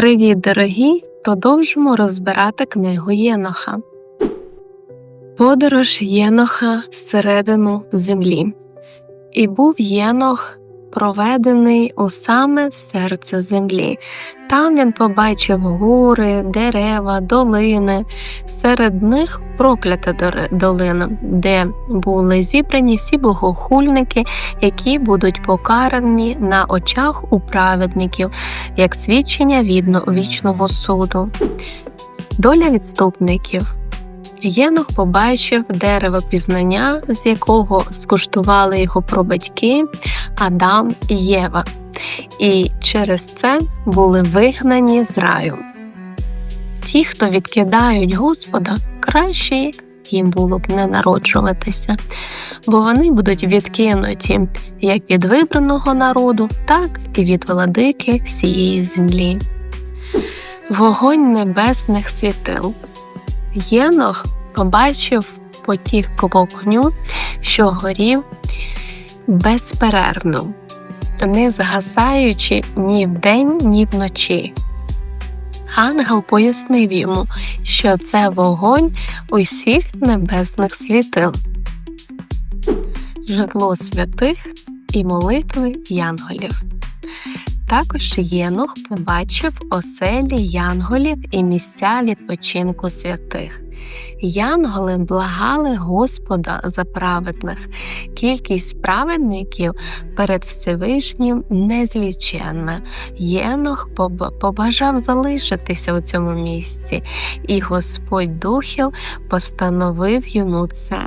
Привіт, дорогі! Продовжимо розбирати книгу Єноха. Подорож Єноха всередину землі. І був Єнох проведений у саме серце землі. Там він побачив гори, дерева, долини. Серед них проклята долина, де були зібрані всі богохульники, які будуть покарані на очах у праведників як свідчення відно вічного суду. Доля відступників. Єнох побачив дерево пізнання, з якого скуштували його прабатьки Адам і Єва, і через це були вигнані з раю. Ті, хто відкидають Господа, краще їм було б не народжуватися, бо вони будуть відкинуті як від вибраного народу, так і від владики всієї землі. Вогонь небесних світил. Єнох побачив потік вогню, що горів безперервно, не згасаючи ні вдень, ні вночі. Ангел пояснив йому, що це вогонь усіх небесних світил, житло святих і молитви янголів. Також Єнух побачив оселі янголів і місця відпочинку святих. Янголи благали Господа за праведних. Кількість праведників перед Всевишнім незліченна. Єнох побажав залишитися у цьому місці, і Господь Духів постановив йому це.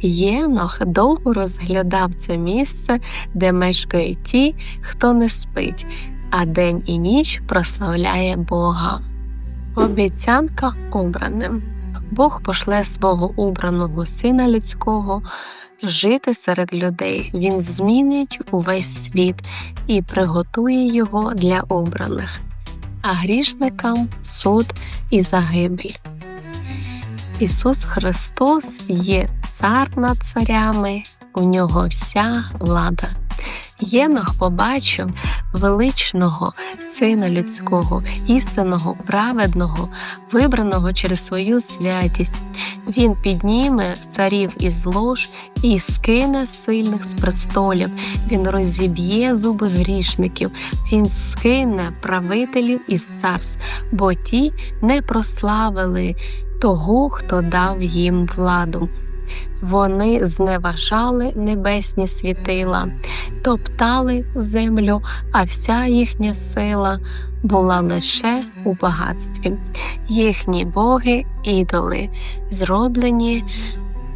Єнох довго розглядав це місце, де мешкають ті, хто не спить, а день і ніч прославляє Бога. Обіцянка обраним. Бог пошле свого обраного сина людського жити серед людей. Він змінить увесь світ і приготує його для обраних, а грішникам суд і загибель. Ісус Христос є цар над царями, у нього вся влада. Єнох побачив величного сина людського, істинного, праведного, вибраного через свою святість. Він підніме царів із лож і скине сильних з престолів. Він розіб'є зуби грішників, він скине правителів із царств, бо ті не прославили того, хто дав їм владу. Вони зневажали небесні світила, топтали землю, а вся їхня сила була лише у багатстві. Їхні боги ідоли, зроблені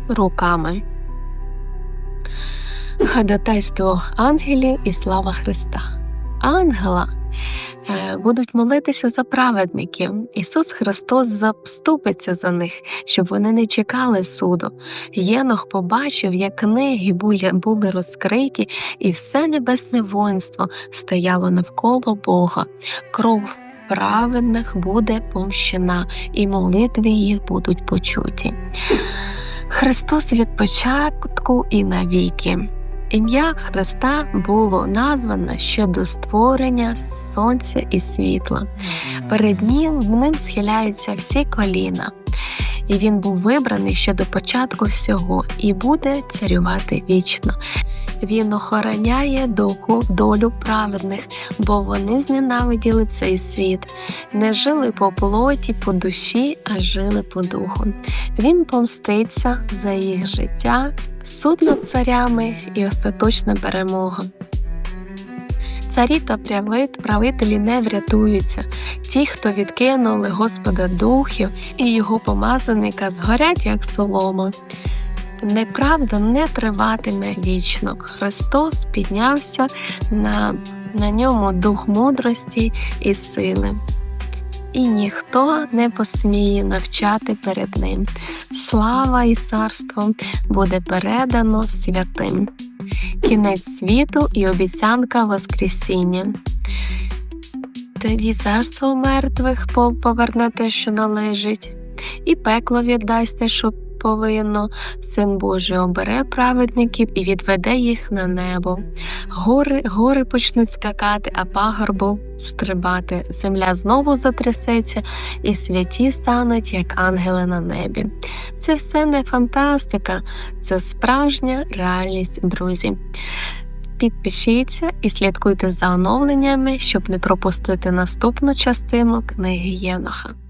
руками. Ходатайство ангелів і слава Христа. Ангела будуть молитися за праведників. Ісус Христос заступиться за них, щоб вони не чекали суду. Єнох побачив, як книги були, були розкриті, і все небесне воїнство стояло навколо Бога. Кров праведних буде помщена, і молитви їх будуть почуті. Христос від початку і навіки. Ім'я Христа було названо ще до створення сонця і світла. Перед ним в ним схиляються всі коліна, і він був вибраний ще до початку всього і буде царювати вічно. Він охороняє духу долю праведних, бо вони зненавиділи цей світ, не жили по плоті, по душі, а жили по духу. Він помститься за їх життя, суд над царями і остаточна перемога. Царі та правит- правителі не врятуються. Ті, хто відкинули Господа духів і його помазаника, згорять, як солома. Неправда не триватиме вічно. Христос піднявся на, на ньому дух мудрості і сили. І ніхто не посміє навчати перед ним. Слава і царство буде передано святим. Кінець світу і обіцянка Воскресіння. Тоді царство мертвих по- поверне те, що належить, і пекло віддасть те, що повинно, син Божий обере праведників і відведе їх на небо. Гори, гори почнуть скакати, а пагорбу стрибати. Земля знову затрясеться, і святі стануть, як ангели на небі. Це все не фантастика, це справжня реальність, друзі. Підпишіться і слідкуйте за оновленнями, щоб не пропустити наступну частину книги Єноха.